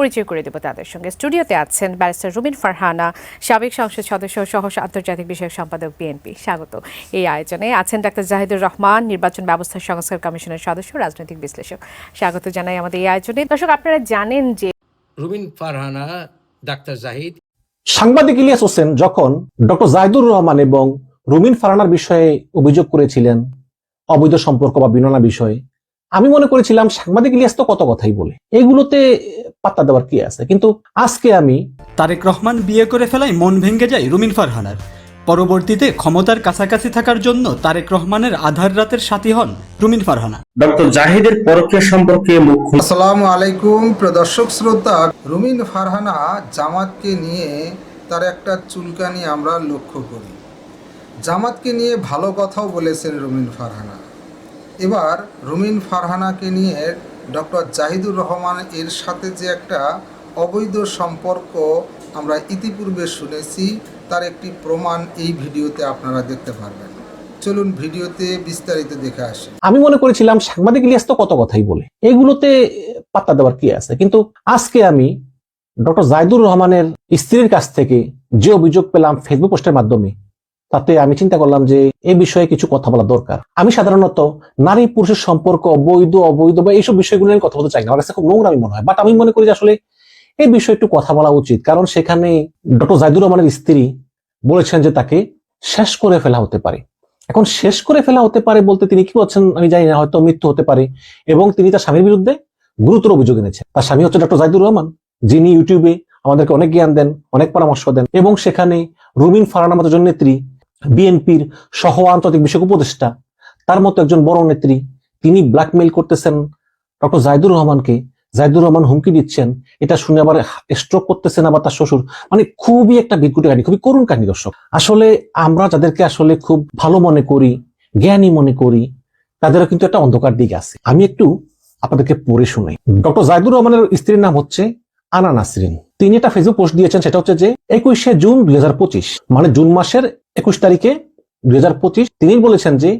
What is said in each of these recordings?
পরিচয় করে দেব তাদের সঙ্গে। স্টুডিওতে আছেন ব্যারিস্টার রুবিন ফারহানা সাবেক সংসদ সদস্য সহ আন্তর্জাতিক বিষয়ক সম্পাদক বিএনপি। স্বাগত এই আয়োজনে। আছেন ডাক্তার জাহিদুর রহমান নির্বাচন ব্যবস্থা সংস্কার কমিশনের সদস্য রাজনৈতিক বিশ্লেষক। স্বাগত জানাই আমাদের এই আয়োজনে। দর্শক আপনারা জানেন যে রুবিন ফারহানা ডাক্তার জাহিদ। সাংবাদিক ইলিয়াস হোসেন যখন ডক্টর জাহিদুর রহমান এবং রুমিন ফারানার বিষয়ে অভিযোগ করেছিলেন অবৈধ সম্পর্ক বা বিননা বিষয়ে আমি মনে করেছিলাম সাংবাদিক ইলিয়াস তো কত কথাই বলে। এগুলোতে পাত্তা দেওয়ার কি আছে? কিন্তু আজকে আমি তারেক রহমান বিয়ে করে ফেলায় মন ভেঙে যায় রুমিন ফারহানার। পরবর্তীতে ক্ষমতার কাছাকাছি থাকার জন্য তারেক রহমানের আধার রাতের সাথী হন রুমিন ফারহানা। ডক্টর জাহিদের পরকীয়া সম্পর্কে মুখ্য আসসালামু আলাইকুম প্রদর্শক শ্রোতা রুমিন ফারহানা জামাতকে নিয়ে তার একটা চুলকানি আমরা লক্ষ্য করি। জামাতকে নিয়ে ভালো কথাও বলেছেন রুমিন ফারহানা। এবার রুমিন ফারহানাকে নিয়ে ডক্টর জাহিদুর রহমান এর সাথে যে একটা অবৈধ সম্পর্ক আমরা ইতিপূর্বে শুনেছি, তার একটি প্রমাণ এই ভিডিওতে আপনারা দেখতে পারবেন। চলুন ভিডিওতে বিস্তারিত দেখে আসি। আমি মনে করেছিলাম সাংবাদিক ইলিয়াস তো কত কথাই বলে, এগুলোতে পাত্তা দেওয়ার কি আছে? কিন্তু আজকে আমি ডক্টর জাহিদুর রহমানের স্ত্রীর কাছ থেকে যে অভিযোগ পেলাম ফেসবুক পোস্টের মাধ্যমে তাতে আমি চিন্তা করলাম যে এই বিষয়ে কিছু কথা বলা দরকার। আমি সাধারণত নারী পুরুষের সম্পর্ক বৈধ অবৈধ বা এইসব বিষয়গুলো নিয়ে কথা বলতে চাই না। আমার কাছে খুব নোংরামি মনে হয়। বাট আমি মনে করি যে আসলে এই বিষয়ে একটু কথা বলা উচিত। কারণ সেখানে ডক্টর জাহিদুর রহমানের স্ত্রী বলেছেন যে তাকে শেষ করে ফেলা হতে পারে। এখন শেষ করে ফেলা হতে পারে বলতে তিনি কি বলছেন আমি জানি না, হয়তো মৃত্যু হতে পারে। এবং তিনি তার স্বামীর বিরুদ্ধে গুরুতর অভিযোগ এনেছেন। তার স্বামী হচ্ছে ডক্টর জাহিদুর রহমান, যিনি ইউটিউবে আমাদেরকে অনেক জ্ঞান দেন, অনেক পরামর্শ দেন। এবং সেখানে রুমিন ফারানা মতো একজন নেত্রী বিএনপির সহ আন্তর্জাতিক বিষয়ক উপদেষ্টা, তার মতো একজন বড় নেত্রী, তিনি ব্ল্যাকমেইল করতেছেন ডক্টর জাহিদুর রহমানকে। জাহিদুর রহমান হুমকি দিচ্ছেন। এটা শুনে আবার স্ট্রোক করতেছেন আবার তার শ্বশুর। মানে খুবই একটা বিকুটি কাহিনী, খুবই করুণ কাহিনী দর্শক। আসলে আমরা যাদেরকে আসলে খুব ভালো মনে করি, জ্ঞানী মনে করি, তাদেরও কিন্তু একটা অন্ধকার দিক আছে। আমি একটু আপনাদেরকে পড়ে শুনাই। ডক্টর জাহিদুর রহমানের স্ত্রীর নাম হচ্ছে আনা নাসরিন। তিনি একটা ফেসবুক পোস্ট দিয়েছেন, সেটা হচ্ছে যে একুশে জুন দুই হাজার পঁচিশ মানে জুন মাসের একুশ তারিখে দুই তিনি বলেছেন যে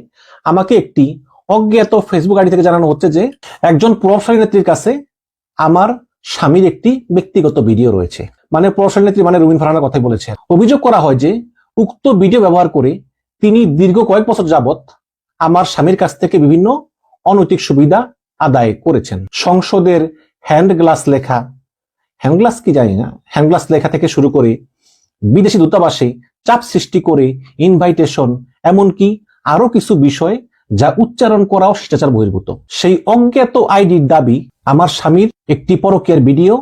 আমাকে একটি অজ্ঞাত ফেসবুক আইডি থেকে জানানো হচ্ছে যে একজন প্রভাবশালী নেত্রীর কাছে আমার স্বামীর একটি ব্যক্তিগত ভিডিও রয়েছে। মানে প্রভাবশালী নেত্রী মানে রুমিন ফারহানার কথাই বলেছেন। অভিযোগ করা হয় যে উক্ত ভিডিও ব্যবহার করে তিনি দীর্ঘ কয়েক বছর যাবৎ আমার স্বামীর কাছ থেকে বিভিন্ন অনৈতিক সুবিধা আদায় করেছেন। সংসদের হ্যান্ড গ্লাস লেখা, হ্যান্ড গ্লাস কি জানি না, হ্যান্ড গ্লাস লেখা থেকে শুরু করে বিদেশি দূতাবাসে চাপ সৃষ্টি করে ইনভাইটেশন এমনকি আরও কিছু বিষয় যা উচ্চারণ করাও শিষ্টাচার বহির্ভূত। সেই অজ্ঞাত আইডির দাবি আমার স্বামীর একটি পরকীয়ার ভিডিও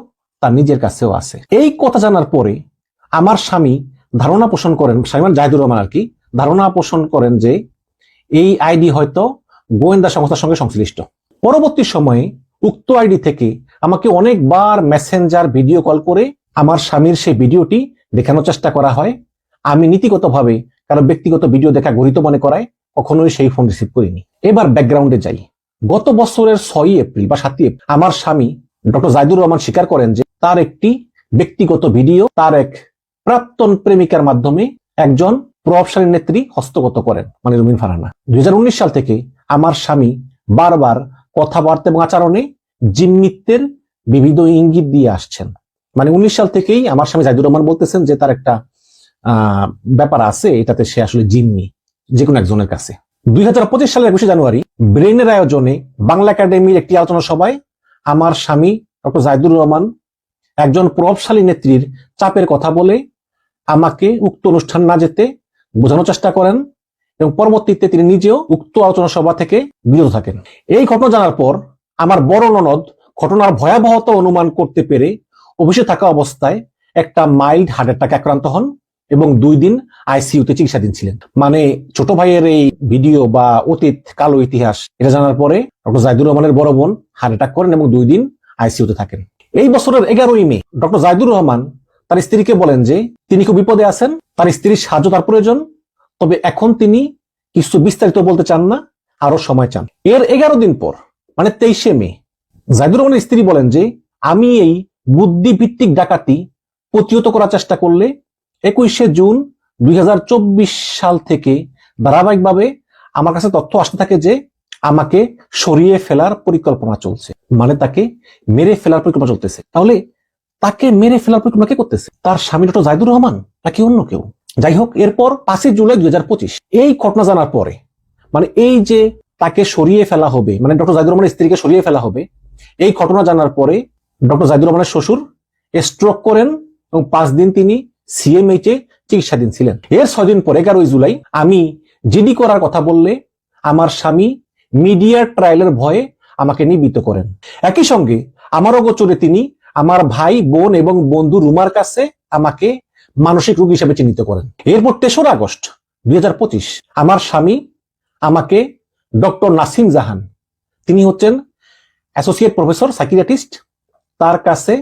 তার নিজের কাছেও আছে। এই কথা জানার পরে আমার স্বামী ধারণা পোষণ করেন স্বামী মানে জাহিদুর রহমান আর কি, ধারণা পোষণ করেন যে এই আইডি হয়তো গোয়েন্দা সংস্থার সঙ্গে সংশ্লিষ্ট। পরবর্তী সময়ে উক্ত আইডি থেকে আমাকে অনেকবার মেসেঞ্জার ভিডিও কল করে আমার স্বামীর সেই ভিডিওটি দেখানোর চেষ্টা করা হয়। আমি নীতিগতভাবে কারও ব্যক্তিগত ভিডিও দেখা গরিত মনে করায় কখনোই সেই ফোন রিসিভ করিনি। এবার ব্যাকগ্রাউন্ডে যাই। গত বছরের ছয়ই এপ্রিল বা সাতই এপ্রিল আমার স্বামী ডক্টর জাইদুর রহমান স্বীকার করেন যে তার একটি ব্যক্তিগত ভিডিও তার এক প্রাক্তন প্রেমিকার মাধ্যমে একজন প্রভাবশালী নেত্রী হস্তগত করেন মানে রুমিন ফারহানা। দুই সাল থেকে আমার স্বামী বারবার কথাবার্তা এবং আচরণে জিম্মিত্বের বিবিধ ইঙ্গিত দিয়ে আসছেন। মানে উনিশ সাল থেকেই আমার স্বামী জাহিদুর রহমান বলতেছেন যে তার একটা ব্যাপার আছে, এটাতে সে আসলে জিম্মি যে কোনো একজনের কাছে। দুই হাজার পঁচিশ সালের একুশে জানুয়ারি, ব্রেনের আয়োজনে বাংলা একাডেমির একটি আলোচনা সভায় আমার স্বামী ডক্টর জাহিদুর রহমান একজন প্রভাবশালী নেত্রীর চাপের কথা বলে আমাকে উক্ত অনুষ্ঠান না যেতে বোঝানোর চেষ্টা করেন এবং পরবর্তীতে তিনি নিজেও উক্ত আলোচনা সভা থেকে বিরত থাকেন। এই ঘটনা জানার পর আমার বড় ননদ ঘটনার ভয়াবহতা অনুমান করতে পেরে অফিসে থাকা অবস্থায় একটা মাইল্ড হার্ট অ্যাটাক আক্রান্ত হন এবং দুই দিন আইসিইউতে চিকিৎসাধীন ছিলেন। মানে ছোট ভাইয়ের এই ভিডিও বা অতীত, কালো ইতিহাস, এটা জানার পরে ডক্টর জাহিদুর রহমানের বড় বোন হার্ট অ্যাটাক করেন এবং দুই দিন আইসিইউতে থাকেন। এই বছরের এগারোই মে, ডক্টর জাহিদুর রহমান তার স্ত্রীকে বলেন যে, তিনি খুব বিপদে আছেন, তার স্ত্রীর সাহায্য তার প্রয়োজন, তবে এখন তিনি কিছু বিস্তারিত বলতে চান না, আরও সময় চান। এর এগারো দিন পর মানে তেইশে মে জাহিদুর রহমানের স্ত্রী বলেন যে, আমি এই বুদ্ধিভিত্তিক ডাকাতি প্রতিহত করার চেষ্টা করলে একুশে জুন দুই হাজার চব্বিশ সাল থেকে ধারাবাহিকভাবে আমার কাছে তথ্য আসতে থাকে যে আমাকে সরিয়ে ফেলার পরিকল্পনা চলছে। মানে তাকে মেরে ফেলার পরিকল্পনা চলতেছে। তাহলে তাকে মেরে ফেলার পরিকল্পনা কে করতেছে? তার স্বামী ডক্টর জাহিদুর রহমান নাকি অন্য কেউ? যাই হোক, এরপর পাঁচই জুলাই দুই হাজার পঁচিশ। এই ঘটনা জানার পরে মানে এই যে তাকে সরিয়ে ফেলা হবে মানে ডক্টর জাহিদুর রহমানের স্ত্রীকে সরিয়ে ফেলা হবে, এই ঘটনা জানার পরে ডক্টর জাহিদুর রহমানের শ্বশুর স্ট্রোক করেন এবং পাঁচ দিন তিনি সিএমএইচ এ চিকিৎসাধীন ছিলেন। এর ছদিন দিন পরে, এগারোই জুলাই, আমি জিডি করার কথা বললে আমার স্বামী মিডিয়ার ট্রায়ালের ভয়ে আমাকে নিবৃত্ত করেন। একই সঙ্গে আমার অগোচরে তিনি আমার ভাই, বোন এবং বন্ধু রুমার কাছে আমাকে মানসিক রোগী হিসেবে চিহ্নিত করেন। এরপর তেসরা আগস্ট দুই হাজার পঁচিশ, আমার স্বামী আমাকে ডক্টর নাসিম জাহান, তিনি হচ্ছেন অ্যাসোসিয়েট প্রফেসর সাইকিয়াট্রিস্ট তার কাছে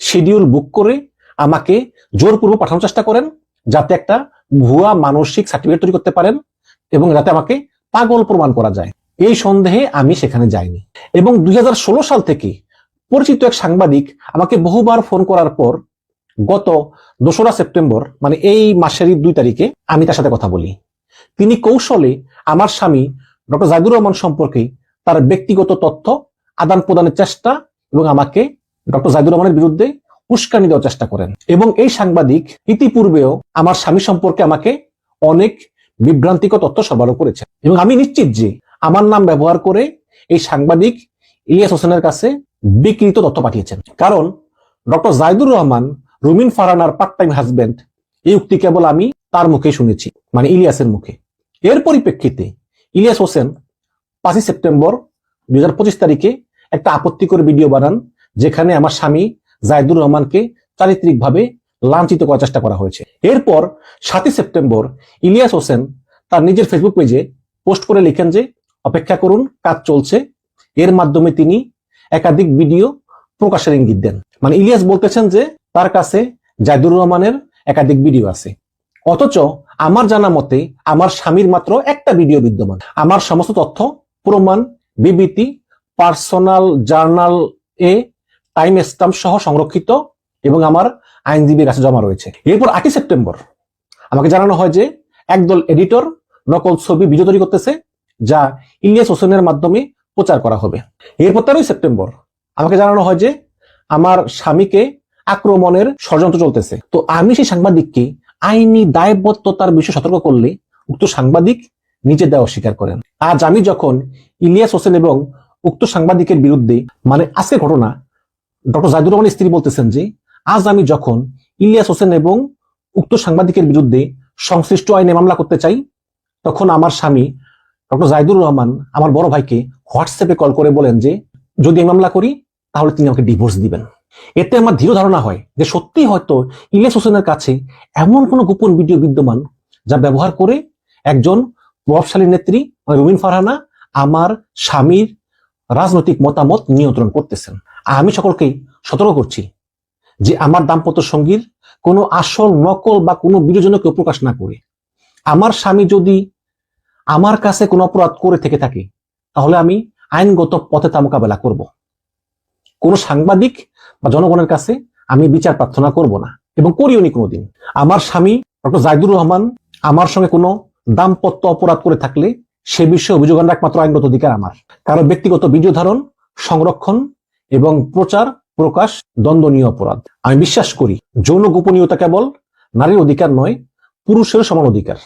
শিডিউল বুক করে আমাকে জোরপূর্বক পাঠানোর চেষ্টা করেন, যাতে একটা ভুয়া মানসিক সার্টিফিকেট তৈরি করতে পারেন এবং যাতে আমাকে পাগল প্রমাণ করা যায়। এই সন্দেহে আমি সেখানে যাইনি। এবং দুই হাজার ষোলো সাল থেকে পরিচিত এক সাংবাদিক আমাকে বহুবার ফোন করার পর গত দোসরা সেপ্টেম্বর মানে এই মাসেরই দুই তারিখে আমি তার সাথে কথা বলি। তিনি কৌশলে আমার স্বামী ডক্টর জাহিদুর রহমান সম্পর্কে তার ব্যক্তিগত তথ্য আদান প্রদানের চেষ্টা এবং আমাকে ডক্টর জাহিদুর রহমানের বিরুদ্ধে উস্কানি দেওয়ার চেষ্টা করেন। এবং এই সাংবাদিক ইতিপূর্বেও আমার স্বামী সম্পর্কে আমাকে অনেক বিভ্রান্তিকর তথ্য সরবরাহ করেছেন। এবং আমি নিশ্চিত যে আমার নাম ব্যবহার করে এই সাংবাদিক ইলিয়াস হোসেনের কাছে বিকৃত তথ্য পাঠিয়েছেন। কারণ ডক্টর জাহিদুর রহমান, রুমিন ফারানার পার্ট টাইম হাজবেন্ড এই উক্তি কেবল আমি তার মুখে শুনেছি মানে ইলিয়াসের মুখে। এর পরিপ্রেক্ষিতে ইলিয়াস হোসেন পাঁচই সেপ্টেম্বর দুই হাজার পঁচিশ তারিখে একটা আপত্তিকর ভিডিও বানান, যেখানে আমার স্বামী জায়দুর রহমানকে চারিত্রিকভাবে লাঞ্ছিত করার চেষ্টা করা হয়েছে। এরপর সাতই সেপ্টেম্বর ইলিয়াস হোসেন তার নিজের ফেসবুক পেজে পোস্ট করে লিখেন যে, অপেক্ষা করুন, কাজ চলছে। এর মাধ্যমে তিনি একাধিক ভিডিও প্রকাশের ইঙ্গিত দেন। মানে ইলিয়াস বলতেছেন যে, তার কাছে জাহিদুর রহমানের একাধিক ভিডিও আছে। অথচ আমার জানা মতে, আমার স্বামীর মাত্র একটা ভিডিও বিদ্যমান। আমার সমস্ত তথ্য, প্রমাণ, বিবৃতি পার্সোনাল জার্নাল এ টাইম স্টাম্প সহ সংরক্ষিত এবং আমার আইনজীবীর কাছে জমা রয়েছে। এরপর আটই সেপ্টেম্বর আমাকে জানানো হয় যে একদল এডিটর নকল ছবি ভিডিও তৈরি করতেছে যা ইলিয়াস হোসেনের মাধ্যমে প্রচার করা হবে। এরপর তেরোই সেপ্টেম্বর আমাকে জানানো হয় যে আমার স্বামীকে আক্রমণের ষড়যন্ত্র চলতেছে। তো আমি সেই সাংবাদিককে আইনি দায়বদ্ধতার বিষয়ে সতর্ক করলে উক্ত সাংবাদিক নিজে দেওয়া স্বীকার করেন। আজ আমি যখন ইলিয়াস হোসেন এবং উক্ত সাংবাদিকের বিরুদ্ধে মানে আজকের ঘটনা, ডক্টর জাহিদুর রহমানের স্ত্রী বলতেছেন যে, আজ আমি যখন ইলিয়াস হোসেন এবং উক্ত সাংবাদিকের বিরুদ্ধে সংশ্লিষ্ট আইনে মামলা করতে চাই, তখন আমার স্বামী ডক্টর জাহিদুর রহমান আমার বড় ভাইকে হোয়াটসঅ্যাপে কল করে বলেন যে, যদি এই মামলা করি, তাহলে তিনি আমাকে ডিভোর্স দিবেন। এতে আমার দৃঢ় ধারণা হয় যে সত্যি হয়তো ইলিয়াস হোসেনের কাছে এমন কোনো গোপন ভিডিও বিদ্যমান যা ব্যবহার করে একজন প্রভাবশালী নেত্রী মানে রুমিন ফারহানা, আমার স্বামীর রাজনৈতিক মতামত নিয়ন্ত্রণ করতেছেন। আমি সকলকেই সতর্ক করছি যে আমার দাম্পত্য সঙ্গীর কোনো আসল নকল বা কোনো ভিডিওজনক কেউ প্রকাশ না করে। আমার স্বামী যদি আমার কাছে কোনো অপরাধ করে থেকে থাকে, তাহলে আমি আইনগত পথে তা মোকাবেলা করব। কোনো সাংবাদিক বা জনগণের কাছে আমি বিচার প্রার্থনা করব না এবং করিও নি কোনোদিন। আমার স্বামী ডক্টর জাহিদুর রহমান আমার সঙ্গে কোনো দাম্পত্য অপরাধ করে থাকলে সে বিষয়ে অভিযোগ আনার একমাত্র আইনগত অধিকার আমার। কারও ব্যক্তিগত ভিডিও ধারণ, সংরক্ষণ এবং প্রচার, প্রকাশ দ্বন্দ্বনীয় অপরাধ। আমি বিশ্বাস করি, যৌন গোপনীয়তা কেবল নারীর অধিকার নয় পুরুষের সমান অধিকার।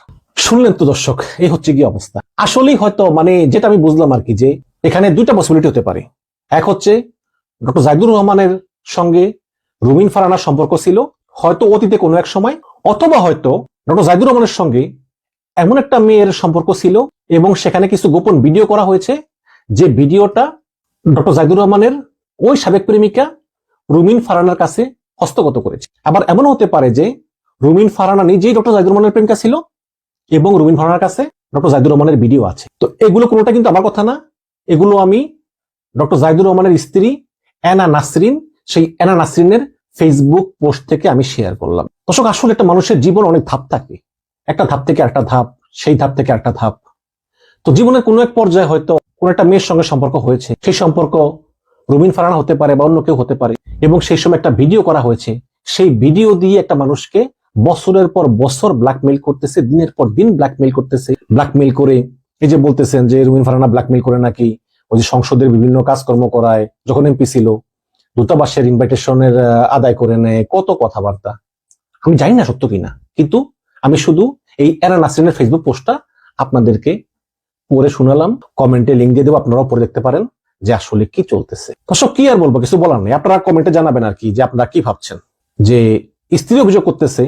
শুনলেন তো দর্শক এই হচ্ছে কি অবস্থা। আসলেই হয়তো মানে যেটা আমি বুঝলাম আর কি, যে এখানে দুইটা পসিবিলিটি হতে পারে। এক হচ্ছে, ডক্টর জাহিদুর রহমানের সঙ্গে রুমিন ফারানার সম্পর্ক ছিল, হয়তো অতীতে কোনো এক সময়, অথবা হয়তো ডক্টর জাহিদুর রহমানের সঙ্গে এমন একটা মেয়ের সম্পর্ক ছিল এবং সেখানে কিছু গোপন ভিডিও করা হয়েছে যে ভিডিওটা ডক্টর জাহিদুর রহমানের ওই সাবেক প্রেমিকা রুমিন ফারানার কাছে হস্তগত করেছে। আবার এমনও হতে পারে যে রুমিন ফারানা নিজেই ডক্টর জাহিদুর রহমানের প্রেমিকা ছিল এবং রুমিন ফারানার কাছে ডক্টর জাহিদুর রহমানের ভিডিও আছে। তো এগুলো কোনোটা কিন্তু আমার কথা না। এগুলো আমি ডক্টর জাহিদুর রহমানের স্ত্রী অ্যানা নাসরিন, সেই অ্যানা নাসরিনের ফেসবুক পোস্ট থেকে আমি শেয়ার করলাম। দর্শক, আসলে একটা মানুষের জীবন অনেক ধাপ থাকে। একটা ধাপ থেকে একটা ধাপ, সেই ধাপ থেকে একটা ধাপ। তো জীবনের কোনো এক পর্যায়ে হয়তো কোন একটা মেয়ের সঙ্গে সম্পর্ক হয়েছে, সেই সম্পর্ক রুমিন ফারানা হতে পারে বা অন্য কেউ হতে পারে, এবং সেই সময় একটা ভিডিও করা হয়েছে, সেই ভিডিও দিয়ে একটা মানুষকে বছরের পর বছর ব্ল্যাকমেইল করতেছে, দিনের পর দিন ব্ল্যাকমেইল করতেছে। ব্ল্যাকমেইল করে এই যে বলতেছেন যে রুমিন ফারানা ব্ল্যাকমেইল করে নাকি, ওই যে সংসদের বিভিন্ন কাজকর্ম করায়, যখন এমপি ছিল, দূতাবাসের ইনভাইটেশনের আদায় করে নেয়, কত কথাবার্তা। আমি জানি না সত্য কিনা, কিন্তু আমি শুধু এই এরা নাসরিনের ফেসবুক পোস্টটা আপনাদেরকে পড়ে শোনালাম কমেন্টে লিঙ্ক দিয়ে দেবো, আপনারাও পড়ে দেখতে পারেন যে আসলে কি চলতেছে। দর্শক, কি আর বলব, কিছু বলার নেই। আপনারা কমেন্টে জানাবেন আর কি যে আপনারা কি ভাবছেন। যে স্ত্রী অভিযোগ করতেছে,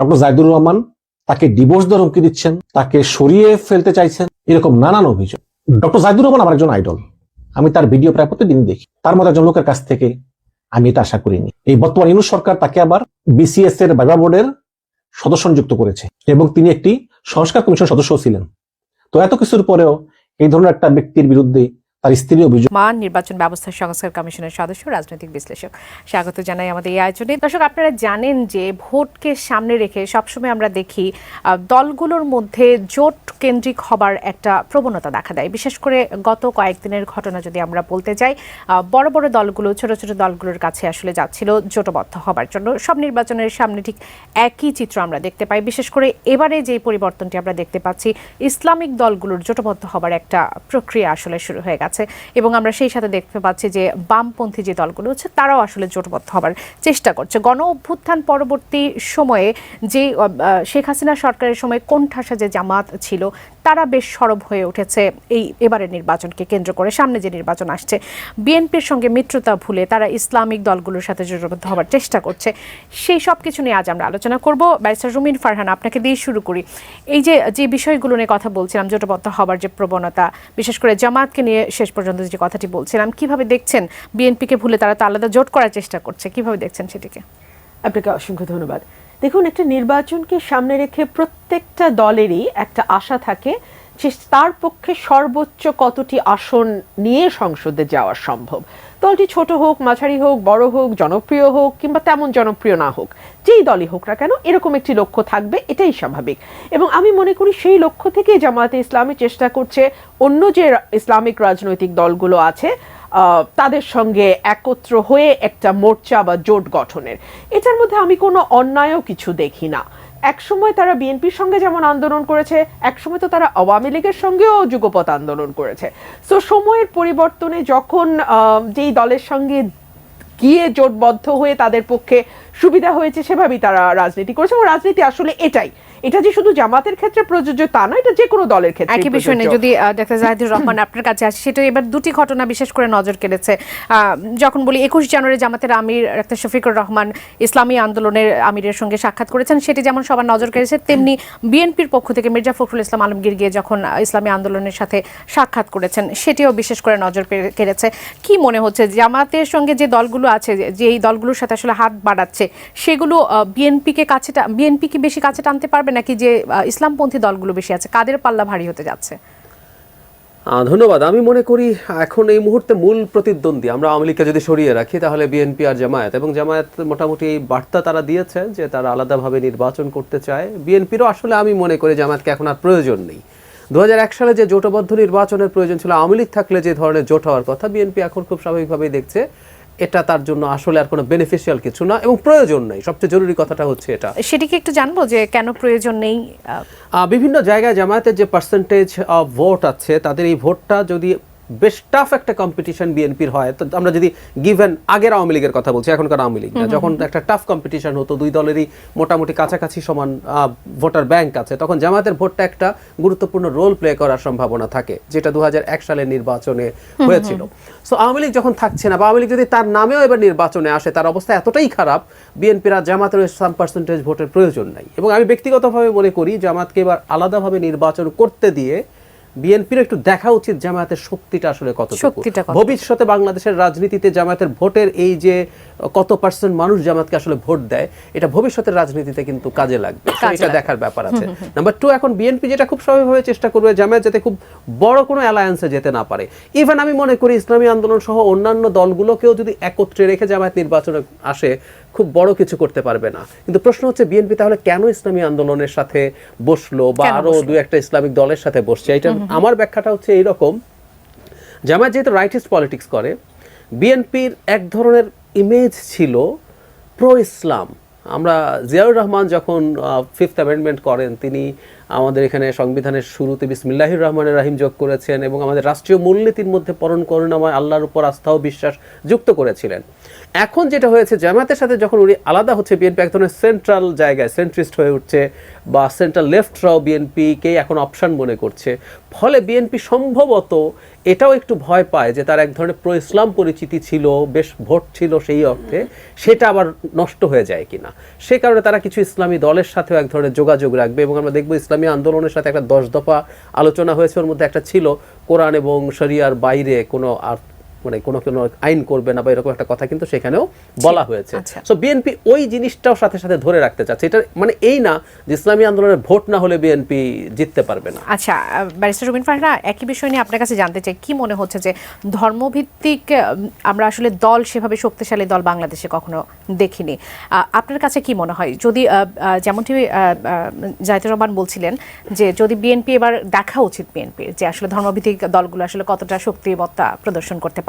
ডক্টর জাহিদুর রহমান তাকে ডিভোর্স দেওয়ার হুমকি দিচ্ছেন, তাকে সরিয়ে ফেলতে চাইছেন, এরকম নানান অভিযোগ। ডক্টর জাহিদুর রহমান আমার একজন আইডল আমি তার ভিডিও প্রায় প্রতিদিন দেখি। তার মতো একজন লোকের কাছ থেকে আমি এটা আশা করিনি। এই বর্তমান ইউনুস সরকার তাকে আবার বিসিএস এর ভাইবা বোর্ডের সদস্য নিযুক্ত করেছে এবং তিনি একটি সংস্কার কমিশন সদস্য ছিলেন। তো এত কিছুর পরেও এই ধরনের একটা ব্যক্তির বিরুদ্ধে তার স্ত্রী অভিযোগ মান, নির্বাচন ব্যবস্থা সংস্কার কমিশনের সদস্য, রাজনৈতিক বিশ্লেষক। স্বাগত জানাই আমাদের এই আয়োজনে। দর্শক, আপনারা জানেন যে ভোটকে সামনে রেখে সবসময় আমরা দেখি দলগুলোর মধ্যে জোট কেন্দ্রিক হবার একটা প্রবণতা দেখা দেয়। বিশেষ করে গত কয়েকদিনের ঘটনা যদি আমরা বলতে যাই বড় বড় দলগুলো, ছোট ছোট দলগুলোর কাছে আসলে যাচ্ছিল জোটবদ্ধ হবার জন্য। সব নির্বাচনের সামনে ঠিক একই চিত্র আমরা দেখতে পাই। বিশেষ করে এবারে যে পরিবর্তনটি আমরা দেখতে পাচ্ছি, ইসলামিক দলগুলোর জোটবদ্ধ হবার একটা প্রক্রিয়া আসলে শুরু হয়ে গেছে। এবং আমরা সেই সাথে দেখতে পাচ্ছি যে বামপন্থী যে দলগুলো হচ্ছে তারাও আসলে জোটবদ্ধ হবার চেষ্টা করছে। গণ অভ্যুত্থান পরবর্তী সময়ে যে শেখ হাসিনা সরকারের সময় কোণঠাসা যে জামাত ছিল তারা বেশ সরব হয়ে উঠেছে। এই এবারের নির্বাচনকে কেন্দ্র করে সামনে যে নির্বাচন আসছে, বিএনপির সঙ্গে মিত্রতা ভুলে তারা ইসলামিক দলগুলোর সাথে জোটবদ্ধ হবার চেষ্টা করছে। সেই সব কিছু নিয়ে আজ আমরা আলোচনা করব। ব্যারিস্টার রুমিন ফারহান, আপনাকে দিয়ে শুরু করি। এই যে যে বিষয়গুলো নিয়ে কথা বলছিলাম, জোটবদ্ধ হবার যে প্রবণতা, বিশেষ করে জামাতকে নিয়ে শেষ পর্যন্ত যে কথাটি বলছিলাম, কীভাবে দেখছেন বিএনপিকে ভুলে তারা তো আলাদা জোট করার চেষ্টা করছে, কীভাবে দেখছেন সেটিকে? আপনাকে অসংখ্য ধন্যবাদ। দেখুন, একটা নির্বাচনকে সামনে রেখে প্রত্যেকটা দলেরই একটা আশা থাকে যে তার পক্ষে সর্বোচ্চ কতটি আসন নিয়ে সংসদে যাওয়া সম্ভব। দলটি ছোট হোক, মাঝারি হোক, বড় হোক, জনপ্রিয় হোক কিংবা তেমন জনপ্রিয় না হোক, যেই দলই হোক না কেন, এরকম একটি লক্ষ্য থাকবে, এটাই স্বাভাবিক। এবং আমি মনে করি সেই লক্ষ্য থেকেই জামায়াতে ইসলামী চেষ্টা করছে অন্য যে ইসলামিক রাজনৈতিক দলগুলো আছে তাদের সঙ্গে একত্র হয়ে একটা মোর্চা বা জোট গঠনের। এটার মধ্যে আমি কোনো অন্যায়ও কিছু দেখি না। একসময় তারা বিএনপির সঙ্গে যেমন আন্দোলন করেছে, একসময় তো তারা আওয়ামী লীগের সঙ্গেও যুগপথ আন্দোলন করেছে। সো সময়ের পরিবর্তনে যখন যেই দলের সঙ্গে গিয়ে জোটবদ্ধ হয়ে তাদের পক্ষে সুবিধা হয়েছে, সেভাবেই তারা রাজনীতি করেছে এবং রাজনীতি আসলে এটাই। এটা যে শুধু জামাতের ক্ষেত্রে প্রযোজ্য তা না এটা যে কোনো দলের ক্ষেত্রে একই বিষয় নিয়ে যদি ডাক্তার জাহিদুর রহমান আপনার কাছে আসে সেটা এবার দুটি ঘটনা বিশেষ করে নজর কেড়েছে। যখন বলি একুশ জানুয়ারি জামাতের আমির ডাক্তার শফিকুর রহমান ইসলামী আন্দোলনের আমিরের সঙ্গে সাক্ষাৎ করেছেন সেটি যেমন সবার নজর কেড়েছে তেমনি বিএনপির পক্ষ থেকে মির্জা ফখরুল ইসলাম আলমগীর গিয়ে যখন ইসলামী আন্দোলনের সাথে সাক্ষাৎ করেছেন সেটিও বিশেষ করে নজর কেড়েছে। কি মনে হচ্ছে জামাতের সঙ্গে যে দলগুলো আছে যে- যে এই দলগুলোর সাথে আসলে হাত বাড়াচ্ছে সেগুলো বিএনপিকে কাছে বিএনপি কি বেশি কাছে টানতে পারবে নাকি যে ইসলামপন্থী দলগুলো বেশি আছে? কাদের পাল্লা ভারী হতে যাচ্ছে? ধন্যবাদ। আমি মনে করি এখন এই মুহূর্তে মূল প্রতিদ্বন্দ্বী, আমরা আওয়ামী লীগকে যদি সরিয়ে রাখি, তাহলে বিএনপি আর জামায়াত, এবং জামায়াত মোটামুটি এই বার্তা তারা দিয়েছে যে তারা আলাদাভাবে নির্বাচন করতে চায়। বিএনপিরও আসলে আমি মনে করি জামায়াতকে এখন আর প্রয়োজন নেই। দু হাজার এক সালে যে জোটবদ্ধ নির্বাচনের প্রয়োজন ছিল, আওয়ামী লীগ থাকলে যে ধরনের জোট হওয়ার কথা, বিএনপি এখন খুব স্বাভাবিকভাবেই দেখছে। এটা তার জন্য আসলে আর কোনো বেনিফিশিয়াল কিছু না এবং প্রয়োজন নেই। সবচেয়ে জরুরি কথাটা হচ্ছে এটা। সেটিকে একটু জানব যে কেন প্রয়োজন নেই বিভিন্ন জায়গায় জামায়াতের যে পার্সেন্টেজ অফ ভোট আছে তাদের এই ভোটটা যদি বেশ টাফ একটা কম্পিটিশন বিএনপির হয়। তো আমরা যদি গিভেন আগের আওয়ামী লীগের কথা বলছি এখনকার আওয়ামী লীগ। যখন একটা টাফ কম্পিটিশন হতো দুই দলেরই মোটামুটি কাছাকাছি সমান ভোটার ব্যাংক আছে তখন জামায়াতের ভোটটা একটা গুরুত্বপূর্ণ রোল প্লে করার সম্ভাবনা থাকে যেটা দু হাজার এক সালের নির্বাচনে হয়েছিল। সো আওয়ামী লীগ যখন থাকছে না বা আওয়ামী লীগ যদি তার নামেও এবার নির্বাচনে আসে তার অবস্থা এতটাই খারাপ বিএনপির আর জামাতের সাম পার্সেন্টেজ ভোটের প্রয়োজন নাই। এবং আমি ব্যক্তিগতভাবে মনে করি জামাতকে এবার আলাদাভাবে নির্বাচন করতে দিয়ে বিএনপির একটু দেখা উচিত জামায়াতের শক্তিটা আসলে কত ভবিষ্যতে বাংলাদেশের রাজনীতিতে জামায়াতের ভোটের এই যে কত পার্সেন্ট মানুষ জামাতকে আসলে ভোট দেয় এটা ভবিষ্যতের রাজনীতিতে কিন্তু কাজে লাগবে। এটা দেখার ব্যাপার আছে। নাম্বার টু এখন বিএনপি যেটা খুব স্বাভাবিকভাবে চেষ্টা করবে জামায়াত যাতে খুব বড় কোনো অ্যালায়েন্সে যেতে না পারে। ইভেন আমি মনে করি ইসলামী আন্দোলন সহ অন্যান্য দলগুলোকেও যদি একত্রে রেখে জামায়াত নির্বাচনে আসে খুব বড় কিছু করতে পারবে না। কিন্তু প্রশ্ন হচ্ছে বিএনপি তাহলে কেন ইসলামী আন্দোলনের সাথে বসল বা আরও? দু একটা ইসলামিক দলের সাথে বসছে? এটা আমার ব্যাখ্যাটা হচ্ছে এইরকম জামায়াত যেহেতু রাইটিস্ট পলিটিক্স করে বিএনপির এক ধরনের ইমেজ ছিল প্রো ইসলাম আমরা জিয়াউর রহমান যখন ফিফথ অ্যামেন্ডমেন্ট করেন তিনি আমাদের এখানে সংবিধানের শুরুতে বিসমিল্লাহির রহমানের রাহিম যোগ করেছেন এবং আমাদের রাষ্ট্রীয় মূলনীতির মধ্যে পরণ করুণাময় আল্লাহর উপর আস্থা ও বিশ্বাস যুক্ত করেছিলেন। এখন যেটা হয়েছে জামাতের সাথে যখন উনি আলাদা হচ্ছে, বিএনপি এক ধরনের সেন্ট্রাল জায়গায় সেন্ট্রিস্ট হয়ে উঠছে বা সেন্ট্রাল লেফটরাও বিএনপিকে এখন অপশন মনে করছে। ফলে বিএনপি সম্ভবত এটাও একটু ভয় পায় যে তার এক ধরনের প্রো ইসলাম পরিচিতি ছিল, বেশ ভোট ছিল সেই অর্থে, সেটা আবার নষ্ট হয়ে যায় কিনা। সে কারণে তারা কিছু ইসলামী দলের সাথেও এক ধরনের যোগাযোগ রাখবে এবং আমরা দেখব ইসলামী আন্দোলনের সাথে একটা দশ দফা আলোচনা হয়েছে, ওর মধ্যে একটা ছিল। কোরআন এবং শরিয়ার বাইরে কোনো আর মানে কোনো কোনো আইন করবে না বা এরকম একটা কথা কিন্তু সেখানেও বলা হয়েছে। আচ্ছা। সো বিএনপি ওই জিনিসটাও সাথে সাথে ধরে রাখতে চাচ্ছে। এটা মানে এই না যে ইসলামী আন্দোলনের ভোট না হলে বিএনপি জিততে পারবে না। আচ্ছা ব্যারিস্টার রুবিন ফারহানা একই বিষয় নিয়ে আপনার কাছে জানতে চাই কি মনে হচ্ছে যে ধর্মভিত্তিক আমরা আসলে দল সেভাবে শক্তিশালী দল বাংলাদেশে কখনো দেখিনি। আপনার কাছে কি মনে হয়? যদি যেমনটি জাহিদুর রহমান বলছিলেন যে যদি বিএনপি এবার দেখা উচিত বিএনপির যে আসলে ধর্মভিত্তিক দলগুলো আসলে কতটা শক্তিমত্তা প্রদর্শন করতে পারে।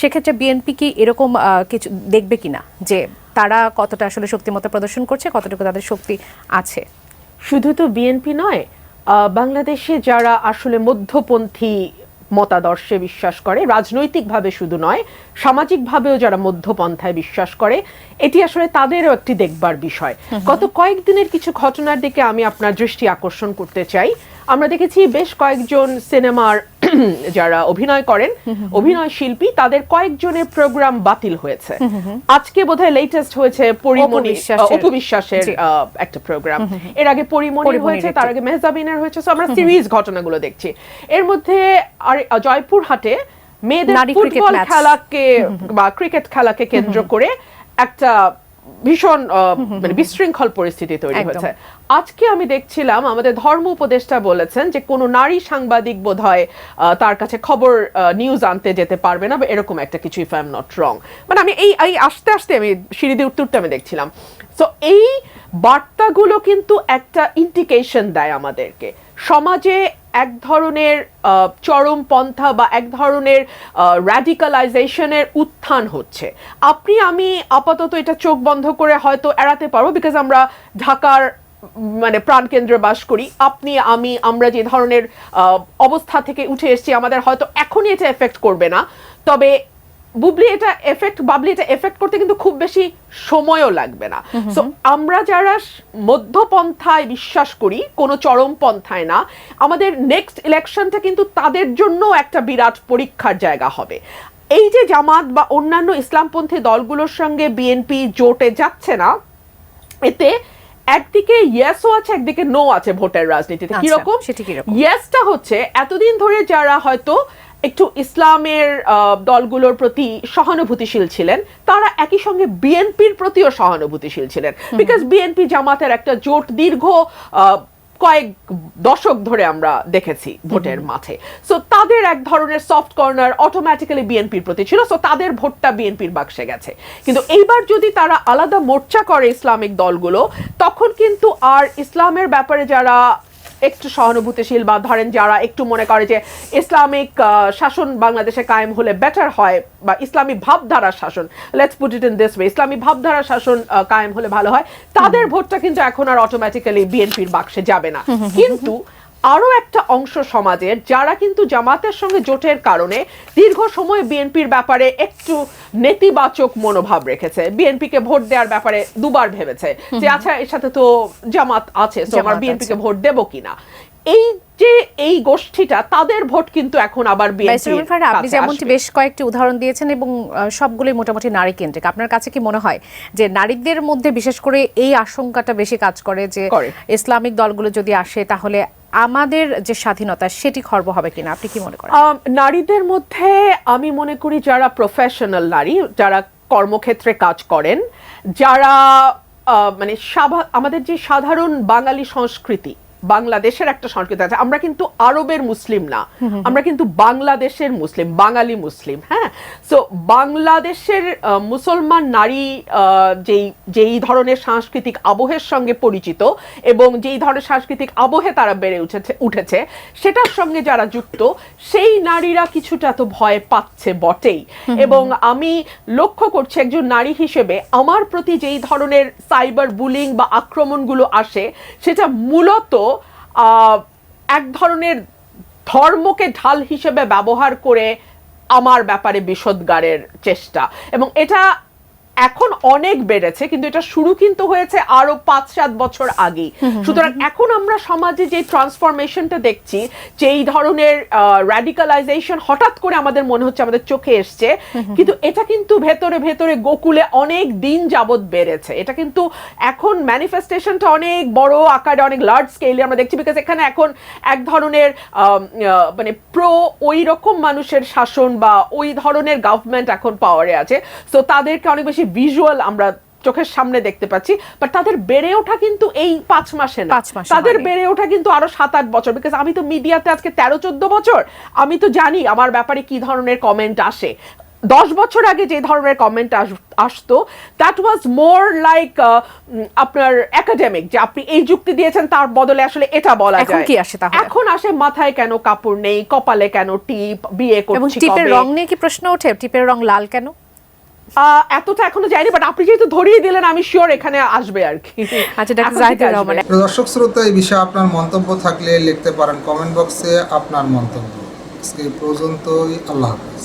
সেক্ষেত্রে বিএনপি কি এরকম কিছু দেখবে কিনা? যে তারা কতটা আসলে শক্তিমত্তা প্রদর্শন করছে কতটুকু তাদের শক্তি আছে? শুধু তো বিএনপি নয় বাংলাদেশে যারা আসলে মধ্যপন্থী মতাদর্শে বিশ্বাস করে রাজনৈতিকভাবে শুধু নয় সামাজিকভাবেও যারা মধ্যপন্থায় বিশ্বাস করে এটি আসলে তাদেরও একটি দেখবার বিষয়। গত কয়েকদিনের কিছু ঘটনার দিকে আমি আপনার দৃষ্টি আকর্ষণ করতে চাই। আমরা দেখেছি বেশ কয়েকজন সিনেমার যারা অভিনয় করেন অভিনয় শিল্পী তাদের কয়েকজনের প্রোগ্রাম বাতিল হয়েছে। আজকে বোধহয় লেটেস্ট হয়েছে পরিমণি বিশ্বাসের। অপু বিশ্বাসের জি। আহ, একটা প্রোগ্রাম এর আগে পরিমণির হয়েছে তার আগে মেহজাবিনের হয়েছে। So আমরা সিরিজ ঘটনাগুলো দেখছি। এর মধ্যে আর জয়পুরহাটে মেয়েদের ফুটবল খেলাকে বা ক্রিকেট খেলাকে কেন্দ্র করে একটা ভীষণ মানে বিশৃঙ্খল পরিস্থিতি তৈরি হয়েছে আজকে আমি দেখছিলাম আমাদের ধর্ম উপদেষ্টা বলেছেন যে কোনো নারী সাংবাদিক বোধহয় আহ, তার কাছে খবর নিউজ আনতে যেতে পারবে না বা এরকম একটা কিছু if I am not wrong মানে আমি এই এই আস্তে আস্তে আমি সিঁড়ি দিয়ে উত্তরটা আমি দেখছিলাম। সো এই বার্তাগুলো কিন্তু একটা ইন্ডিকেশন দেয় আমাদেরকে। সমাজে এক ধরনের চরম পন্থা বা এক ধরনের র্যাডিকালাইজেশনের উত্থান হচ্ছে। আপনি, আমি আপাতত এটা চোখ বন্ধ করে হয়তো এড়াতে পারব বিকজ আমরা ঢাকার মানে প্রাণকেন্দ্রে বাস করি। আপনি, আমি, আমরা যে ধরনের অবস্থা থেকে উঠে এসছি, আমাদের হয়তো এখনই এটা এফেক্ট করবে না। তবে বুবলি এটা এফেক্ট বাবলি এটা এফেক্ট করতে কিন্তু খুব বেশি সময়ও লাগবে না। সো আমরা যারা মধ্যপন্থায় বিশ্বাস করি কোনো চরমপন্থায় না আমাদের নেক্সট ইলেকশনটা কিন্তু তাদের জন্য একটা বিরাট পরীক্ষার জায়গা হবে। এই যে জামাত বা অন্যান্য ইসলামপন্থী দলগুলোর সঙ্গে বিএনপি জোটে যাচ্ছে না এতে একদিকে ইয়েসও আছে একদিকে নো আছে ভোটের রাজনীতিতে। আচ্ছা, কীরকম? ইয়েসটা হচ্ছে এতদিন ধরে যারা হয়তো একটু ইসলামের দলগুলোর প্রতি সহানুভূতিশীল ছিলেন। তারা একই সঙ্গে বিএনপির প্রতিও সহানুভূতিশীল ছিলেন। বিকজ বিএনপি জামাতের একটা জোট দীর্ঘ কয়েক দশক ধরে আমরা দেখেছি ভোটের মাঠে। সো তাদের এক ধরনের সফট কর্নার অটোমেটিক্যালি বিএনপির প্রতি ছিল। সো তাদের ভোটটা বিএনপির বাক্সে গেছে। কিন্তু এইবার যদি তারা আলাদা মোর্চা করে ইসলামিক দলগুলো তখন কিন্তু আর ইসলামের ব্যাপারে যারা একটু সহানুভূতিশীল বা ধরেন যারা একটু মনে করে যে ইসলামিক শাসন বাংলাদেশে কায়েম হলে বেটার হয় বা ইসলামী ভাবধারার শাসন let's put it in this way ইসলামী ভাবধারার শাসন কায়েম হলে ভালো হয় তাদের ভোটটা কিন্তু এখন আর অটোমেটিক্যালি বিএনপির বাক্সে যাবে না। কিন্তু আরও একটা অংশ সমাজের যারা কিন্তু জামাতের সঙ্গে জোটের কারণে দীর্ঘ সময় বিএনপির ব্যাপারে একটু নেতিবাচক মনোভাব রেখেছে। বিএনপিকে ভোট দেওয়ার ব্যাপারে দুবার ভেবেছে যে আচ্ছা এর সাথে তো জামাত আছে তো আমার বিএনপিকে ভোট দেবো কিনা? এই যে এই গোষ্ঠীটা তাদের ভোট কিন্তু এখন আবার আপনি যেমনটি বেশ কয়েকটি উদাহরণ দিয়েছেন এবং সবগুলোই মোটামুটি নারী কেন্দ্রিক আপনার কাছে কি মনে হয় যে নারীদের মধ্যে বিশেষ করে এই আশঙ্কাটা বেশি কাজ করে যে ইসলামিক দলগুলো যদি আসে তাহলে আমাদের যে স্বাধীনতা সেটি খর্ব হবে কিনা? আপনি কি মনে করেন? নারীদের মধ্যে আমি মনে করি যারা প্রফেশনাল নারী যারা কর্মক্ষেত্রে কাজ করেন যারা মানে আমাদের যে সাধারণ বাঙালি সংস্কৃতি বাংলাদেশের একটা সংস্কৃতি আছে। আমরা কিন্তু আরবের মুসলিম না। আমরা কিন্তু বাংলাদেশের মুসলিম বাঙালি মুসলিম হ্যাঁ? সো বাংলাদেশের মুসলমান নারী যেই যেই ধরনের সাংস্কৃতিক আবহের সঙ্গে পরিচিত এবং যেই ধরনের সাংস্কৃতিক আবহে তারা বেড়ে উঠেছে উঠেছে সেটার সঙ্গে যারা যুক্ত সেই নারীরা কিছুটা তো ভয় পাচ্ছে বটেই। এবং আমি লক্ষ্য করছি একজন নারী হিসেবে আমার প্রতি যেই ধরনের সাইবার বুলিং বা আক্রমণগুলো আসে সেটা মূলত এক ধরনের ধর্মকে ঢাল হিসেবে ব্যবহার করে আমার ব্যাপারে বিষোদ্গারের চেষ্টা। এবং এটা এখন অনেক বেড়েছে কিন্তু এটা শুরু কিন্তু হয়েছে আরও পাঁচ সাত বছর আগে সুতরাং এখন আমরা সমাজে যে ট্রান্সফরমেশনটা দেখছি যে এই ধরনের র্যাডিকালাইজেশন হঠাৎ করে আমাদের মনে হচ্ছে আমাদের চোখে এসছে কিন্তু এটা কিন্তু ভেতরে ভেতরে গোকুলে অনেক দিন যাবৎ বেড়েছে। এটা কিন্তু এখন ম্যানিফেস্টেশনটা অনেক বড় আকারে অনেক লার্জ স্কেলে আমরা দেখছি বিকজ এখানে এখন এক ধরনের মানে প্রো ওই রকম মানুষের শাসন বা ওই ধরনের গভর্নমেন্ট এখন পাওয়ারে আছে। তো তাদেরকে অনেক বেশি ভিজুয়াল আমরা চোখের সামনে দেখতে পাচ্ছি বাট তাদের বেড়ে ওঠা কিন্তু এই পাঁচ মাসে না। তাদের বেড়ে ওঠা কিন্তু আরও সাত আট বছর বিকজ আমি তো মিডিয়াতে আজকে তেরো চোদ্দ বছর আমি তো জানি আমার ব্যাপারে কি ধরনের কমেন্ট আসে। দশ বছর আগে যে ধরনের কমেন্ট আসতো দ্যাট ওয়াজ মোর লাইক আপনার একাডেমিক যে আপনি এই যুক্তি দিয়েছেন তার বদলে আসলে এটা বলা এখন যায়। কি আসে তাহলে? এখন আসে মাথায় কেন কাপড় নেই কপালে কেন টিপ বিয়ে করছি টিপের রং নিয়ে কি প্রশ্ন ওঠে? টিপের রং লাল কেন? এতটা এখনও যায়নি বাট আপনি যেহেতু ধরিয়ে দিলেন আমি শিওর এখানে আসবে আর কি। আচ্ছা ডাক্তার জাহিদুর রহমান। দর্শক শ্রোতা এই বিষয়ে আপনার মন্তব্য থাকলে লিখতে পারেন কমেন্ট বক্সে আপনার মন্তব্য। আজকে পর্যন্তই আল্লাহ হাফেজ।